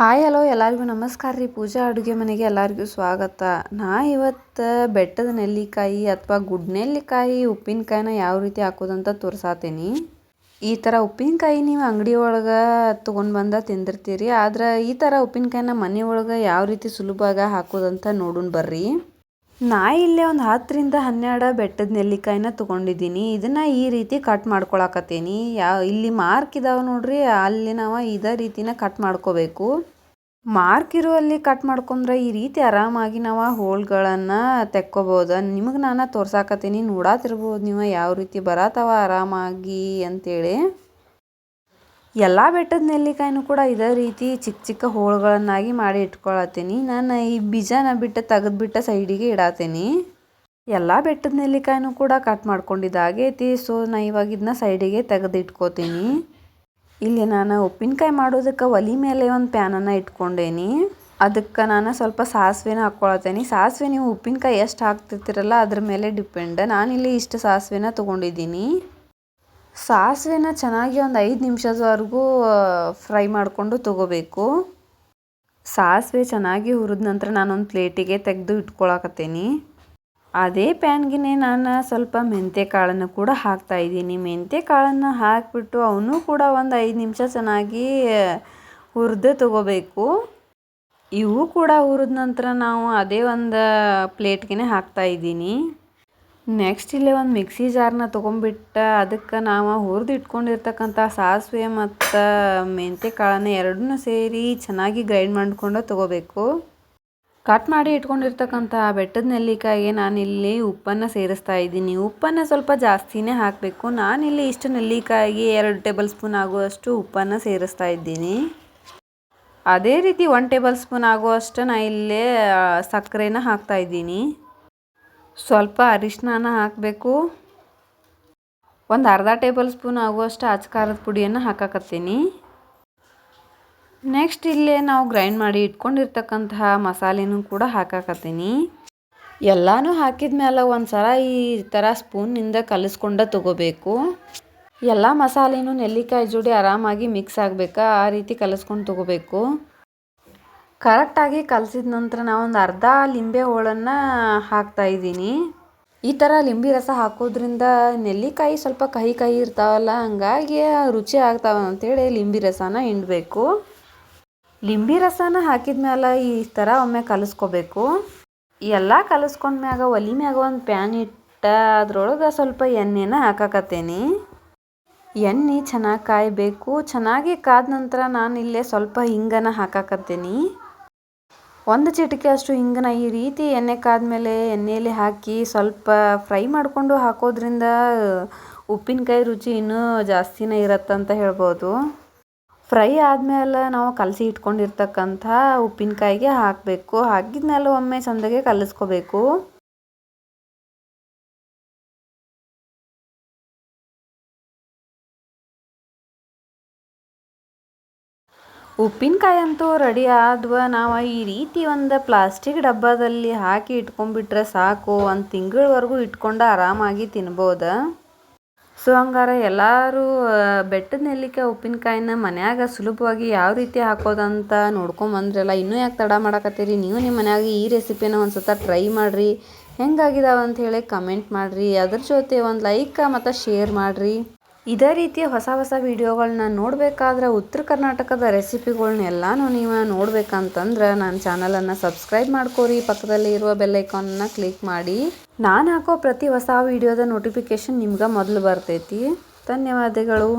Hi, hello, ಎಲ್ಲರಿಗೂ ನಮಸ್ಕಾರ ರೀ. ಪೂಜಾ ಅಡುಗೆ ಮನೆಗೆ ಎಲ್ಲರಿಗೂ ಸ್ವಾಗತ. ನಾ ಇವತ್ತು ಬೆಟ್ಟದ ನೆಲ್ಲಿಕಾಯಿ ಅಥವಾ ಗುಡ್ ನೆಲ್ಲಿಕಾಯಿ ಉಪ್ಪಿನಕಾಯಿನ ಯಾವ ರೀತಿ ಹಾಕೋದಂತ ತೋರ್ಸಾತೀನಿ. ಈ ಥರ ಉಪ್ಪಿನಕಾಯಿ ನೀವು ಅಂಗಡಿ ಒಳಗೆ ತೊಗೊಂಡು ಬಂದ ತಿಂದಿರ್ತೀರಿ. ಆದ್ರೆ ಈ ಥರ ಉಪ್ಪಿನಕಾಯಿನ ಮನೆ ಒಳಗೆ ಯಾವ ರೀತಿ ಸುಲಭವಾಗಿ ಹಾಕೋದಂತ ನೋಡೋಣ ಬರ್ರಿ. ನಾ ಇಲ್ಲೇ ಒಂದು ಹತ್ತರಿಂದ ಹನ್ನೆರಡು ಬೆಟ್ಟದ ನೆಲ್ಲಿಕಾಯಿನ ತೊಗೊಂಡಿದ್ದೀನಿ. ಇದನ್ನು ಈ ರೀತಿ ಕಟ್ ಮಾಡ್ಕೊಳಕತ್ತೀನಿ. ಯಾವ ಇಲ್ಲಿ ಮಾರ್ಕ್ ಇದಾವೆ ನೋಡ್ರಿ, ಅಲ್ಲಿ ನಾವು ಇದೇ ರೀತಿನ ಕಟ್ ಮಾಡ್ಕೋಬೇಕು. ಮಾರ್ಕ್ ಇರುವಲ್ಲಿ ಕಟ್ ಮಾಡ್ಕೊಂಡ್ರೆ ಈ ರೀತಿ ಆರಾಮಾಗಿ ನಾವು ಹೋಳ್ಗಳನ್ನು ತೆಕ್ಕೋಬೋದು. ನಿಮಗೆ ನಾನು ತೋರ್ಸಾಕತ್ತೀನಿ, ನೋಡಾತಿರ್ಬೋದು ನೀವು ಯಾವ ರೀತಿ ಬರತ್ತವ ಆರಾಮಾಗಿ ಅಂತೇಳಿ. ಎಲ್ಲ ಬೆಟ್ಟದ ನೆಲ್ಲಿಕಾಯಿನೂ ಕೂಡ ಇದೇ ರೀತಿ ಚಿಕ್ಕ ಚಿಕ್ಕ ಹೋಳುಗಳನ್ನಾಗಿ ಮಾಡಿ ಇಟ್ಕೊಳತ್ತೀನಿ. ನಾನು ಈ ಬೀಜನ ಬಿಟ್ಟು ತೆಗೆದ್ಬಿಟ್ಟು ಸೈಡಿಗೆ ಇಡಾತೀನಿ. ಎಲ್ಲ ಬೆಟ್ಟದ ನೆಲ್ಲಿಕಾಯಿನೂ ಕೂಡ ಕಟ್ ಮಾಡ್ಕೊಂಡಿದ್ದಾಗೈತಿ ಸೊ ನಾ ಇವಾಗ ಇದನ್ನ ಸೈಡಿಗೆ ತೆಗೆದು ಇಟ್ಕೋತೀನಿ. ಇಲ್ಲಿ ನಾನು ಉಪ್ಪಿನಕಾಯಿ ಮಾಡೋದಕ್ಕೆ ಒಲಿ ಮೇಲೆ ಒಂದು ಪ್ಯಾನನ್ನು ಇಟ್ಕೊಂಡೇನಿ. ಅದಕ್ಕೆ ನಾನು ಸ್ವಲ್ಪ ಸಾಸಿವೆನ ಹಾಕ್ಕೊಳತ್ತೇನೆ ಸಾಸಿವೆ ನೀವು ಉಪ್ಪಿನಕಾಯಿ ಎಷ್ಟು ಹಾಕ್ತಿರ್ತೀರಲ್ಲ ಅದ್ರ ಮೇಲೆ ಡಿಪೆಂಡ್ ನಾನಿಲ್ಲಿ ಇಷ್ಟು ಸಾಸಿವೆನ ತೊಗೊಂಡಿದ್ದೀನಿ. ಸಾಸಿವೆನ ಚೆನ್ನಾಗಿ ಒಂದು ಐದು ನಿಮಿಷದವರೆಗೂ ಫ್ರೈ ಮಾಡಿಕೊಂಡು ತಗೋಬೇಕು. ಸಾಸಿವೆ ಚೆನ್ನಾಗಿ ಹುರಿದ ನಂತರ ನಾನೊಂದು ಪ್ಲೇಟಿಗೆ ತೆಗೆದು ಇಟ್ಕೊಳಕತ್ತೀನಿ. ಅದೇ ಪ್ಯಾನ್ಗೆ ನಾನು ಸ್ವಲ್ಪ ಮೆಂತ್ಯ ಕಾಳನ್ನು ಕೂಡ ಹಾಕ್ತಾ ಇದ್ದೀನಿ. ಮೆಂತ್ಯ ಕಾಳನ್ನು ಹಾಕಿಬಿಟ್ಟು ಅವನು ಕೂಡ ಒಂದು ಐದು ನಿಮಿಷ ಚೆನ್ನಾಗಿ ಹುರಿದು ತಗೋಬೇಕು. ಇವು ಕೂಡ ಹುರಿದ ನಂತರ ನಾವು ಅದೇ ಒಂದು ಪ್ಲೇಟ್ಗೆ ಹಾಕ್ತಾ ಇದ್ದೀನಿ. ನೆಕ್ಸ್ಟ್ ಇಲ್ಲೇ ಒಂದು ಮಿಕ್ಸಿ ಜಾರ್ನ ತೊಗೊಂಬಿಟ್ಟು, ಅದಕ್ಕೆ ನಾವು ಹುರಿದು ಇಟ್ಕೊಂಡಿರ್ತಕ್ಕಂಥ ಸಾಸಿವೆ ಮತ್ತು ಮೆಂತ್ಯ ಕಾಳನ್ನ ಎರಡನ್ನೂ ಸೇರಿ ಚೆನ್ನಾಗಿ ಗ್ರೈಂಡ್ ಮಾಡಿಕೊಂಡು ತೊಗೋಬೇಕು. ಕಟ್ ಮಾಡಿ ಇಟ್ಕೊಂಡಿರ್ತಕ್ಕಂಥ ಬೆಟ್ಟದ ನೆಲ್ಲಿಕಾಯಿಗೆ ನಾನಿಲ್ಲಿ ಉಪ್ಪನ್ನು ಸೇರಿಸ್ತಾ ಇದ್ದೀನಿ. ಉಪ್ಪನ್ನು ಸ್ವಲ್ಪ ಜಾಸ್ತಿನೇ ಹಾಕಬೇಕು. ನಾನಿಲ್ಲಿ ಇಷ್ಟು ನೆಲ್ಲಿಕಾಯಿಗೆ ಎರಡು ಟೇಬಲ್ ಸ್ಪೂನ್ ಆಗುವಷ್ಟು ಉಪ್ಪನ್ನು ಸೇರಿಸ್ತಾ ಇದ್ದೀನಿ. ಅದೇ ರೀತಿ ಒನ್ ಟೇಬಲ್ ಸ್ಪೂನ್ ಆಗುವಷ್ಟು ನಾ ಇಲ್ಲೇ ಸಕ್ಕರೆನ ಹಾಕ್ತಾ ಇದ್ದೀನಿ. ಸ್ವಲ್ಪ ಅರಿಶಿನ ಹಾಕಬೇಕು. ಒಂದು ಅರ್ಧ ಟೇಬಲ್ ಸ್ಪೂನ್ ಆಗುವಷ್ಟು ಅಚ್ಕಾರದ ಪುಡಿಯನ್ನು ಹಾಕಕತ್ತೀನಿ. ನೆಕ್ಸ್ಟ್ ಇಲ್ಲೇ ನಾವು ಗ್ರೈಂಡ್ ಮಾಡಿ ಇಟ್ಕೊಂಡಿರ್ತಕ್ಕಂತಹ ಮಸಾಲೆನೂ ಕೂಡ ಹಾಕಾಕತ್ತೀನಿ. ಎಲ್ಲನೂ ಹಾಕಿದ ಮೇಲೆ ಒಂದು ಸಲ ಈ ಥರ ಸ್ಪೂನ್ನಿಂದ ಕಲಿಸ್ಕೊಂಡ ತೊಗೋಬೇಕು. ಎಲ್ಲ ಮಸಾಲೆನೂ ನೆಲ್ಲಿಕಾಯಿ ಜೋಡಿ ಆರಾಮಾಗಿ ಮಿಕ್ಸ್ ಆಗಬೇಕಾ? ಆ ರೀತಿ ಕಲಿಸ್ಕೊಂಡು ತೊಗೋಬೇಕು. ಕರೆಕ್ಟಾಗಿ ಕಲಸಿದ ನಂತರ ನಾವೊಂದು ಅರ್ಧ ಲಿಂಬೆ ಹೋಳನ್ನು ಹಾಕ್ತಾ ಇದ್ದೀನಿ. ಈ ಥರ ಲಿಂಬೆ ರಸ ಹಾಕೋದ್ರಿಂದ ನೆಲ್ಲಿಕಾಯಿ ಸ್ವಲ್ಪ ಕಹಿ ಕಹಿ ಇರ್ತಾವಲ್ಲ, ಹಂಗಾಗಿ ರುಚಿ ಆಗ್ತಾವ ಅಂತೇಳಿ ಲಿಂಬೆ ರಸನ ಹಿಂಡಬೇಕು. ಲಿಂಬೆ ರಸನ ಹಾಕಿದ ಮೇಲೆ ಈ ಥರ ಒಮ್ಮೆ ಕಲಸ್ಕೋಬೇಕು. ಎಲ್ಲ ಕಲಿಸ್ಕೊಂಡ್ಮ್ಯಾಗ ಒಲಿ ಮ್ಯಾಗ ಒಂದು ಪ್ಯಾನ್ ಇಟ್ಟ ಅದ್ರೊಳಗೆ ಸ್ವಲ್ಪ ಎಣ್ಣೆನ ಹಾಕಾಕತ್ತೇನಿ. ಎಣ್ಣೆ ಚೆನ್ನಾಗಿ ಕಾಯಬೇಕು. ಚೆನ್ನಾಗಿ ಕಾದ ನಂತರ ನಾನು ಇಲ್ಲೇ ಸ್ವಲ್ಪ ಹಿಂಗನ ಹಾಕಾಕತ್ತೇನಿ. ಒಂದು ಚಿಟಿಕೆ ಅಷ್ಟು ಹಿಂಗನ ಈ ರೀತಿ ಎಣ್ಣೆ ಕಾದ್ಮೇಲೆ ಎಣ್ಣೆಯಲ್ಲಿ ಹಾಕಿ ಸ್ವಲ್ಪ ಫ್ರೈ ಮಾಡಿಕೊಂಡು ಹಾಕೋದ್ರಿಂದ ಉಪ್ಪಿನಕಾಯಿ ರುಚಿ ಇನ್ನೂ ಜಾಸ್ತಿನೇ ಇರತ್ತಂತ ಹೇಳ್ಬೋದು. ಫ್ರೈ ಆದಮೇಲೆ ನಾವು ಕಲಸಿ ಇಟ್ಕೊಂಡಿರ್ತಕ್ಕಂಥ ಉಪ್ಪಿನಕಾಯಿಗೆ ಹಾಕಬೇಕು. ಹಾಕಿದ್ಮೇಲೆ ಒಮ್ಮೆ ಚಂದಗೆ ಕಲಿಸ್ಕೋಬೇಕು. ಉಪ್ಪಿನಕಾಯಿ ಅಂತೂ ರೆಡಿ ಆದ್ವ. ನಾವು ಈ ರೀತಿ ಒಂದು ಪ್ಲಾಸ್ಟಿಕ್ ಡಬ್ಬದಲ್ಲಿ ಹಾಕಿ ಇಟ್ಕೊಂಡ್ಬಿಟ್ರೆ ಸಾಕು. ಒಂದು ತಿಂಗಳವರೆಗೂ ಇಟ್ಕೊಂಡು ಆರಾಮಾಗಿ ತಿನ್ಬೋದು. ಸೊ ಹಂಗಾರೆ ಎಲ್ಲರೂ ಬೆಟ್ಟದ ನೆಲ್ಲಿಕಾಯಿ ಉಪ್ಪಿನಕಾಯಿನ ಮನ್ಯಾಗ ಸುಲಭವಾಗಿ ಯಾವ ರೀತಿ ಹಾಕೋದಂತ ನೋಡ್ಕೊಂಬಂದ್ರಲ್ಲ ಇನ್ನೂ ಯಾಕೆ ತಡ ಮಾಡಕತ್ತೀರಿ? ನೀವು ನಿಮ್ಮ ಮನ್ಯಾಗ ಈ ರೆಸಿಪಿನ ಒಂದು ಸತ ಟ್ರೈ ಮಾಡಿರಿ. ಹೆಂಗಾಗಿದಾವೆ ಅಂತ ಹೇಳಿ ಕಮೆಂಟ್ ಮಾಡಿರಿ. ಅದ್ರ ಜೊತೆ ಒಂದು ಲೈಕ್ ಮತ್ತು ಶೇರ್ ಮಾಡಿರಿ. ಇದೇ ರೀತಿಯ ಹೊಸ ಹೊಸ ವೀಡಿಯೋಗಳನ್ನ ನೋಡಬೇಕಾದ್ರೆ ಉತ್ತರ ಕರ್ನಾಟಕದ ರೆಸಿಪಿಗಳ್ನ ಎಲ್ಲನೂ ನೀವು ನೋಡ್ಬೇಕಂತಂದ್ರೆ ನನ್ನ ಚಾನಲನ್ನು ಸಬ್ಸ್ಕ್ರೈಬ್ ಮಾಡ್ಕೋರಿ. ಪಕ್ಕದಲ್ಲಿ ಇರುವ ಬೆಲ್ಲೈಕಾನ್ನ ಕ್ಲಿಕ್ ಮಾಡಿ. ನಾನು ಹಾಕೋ ಪ್ರತಿ ಹೊಸ ವೀಡಿಯೋದ ನೋಟಿಫಿಕೇಶನ್ ನಿಮ್ಗೆ ಮೊದಲು ಬರ್ತೈತಿ. ಧನ್ಯವಾದಗಳು.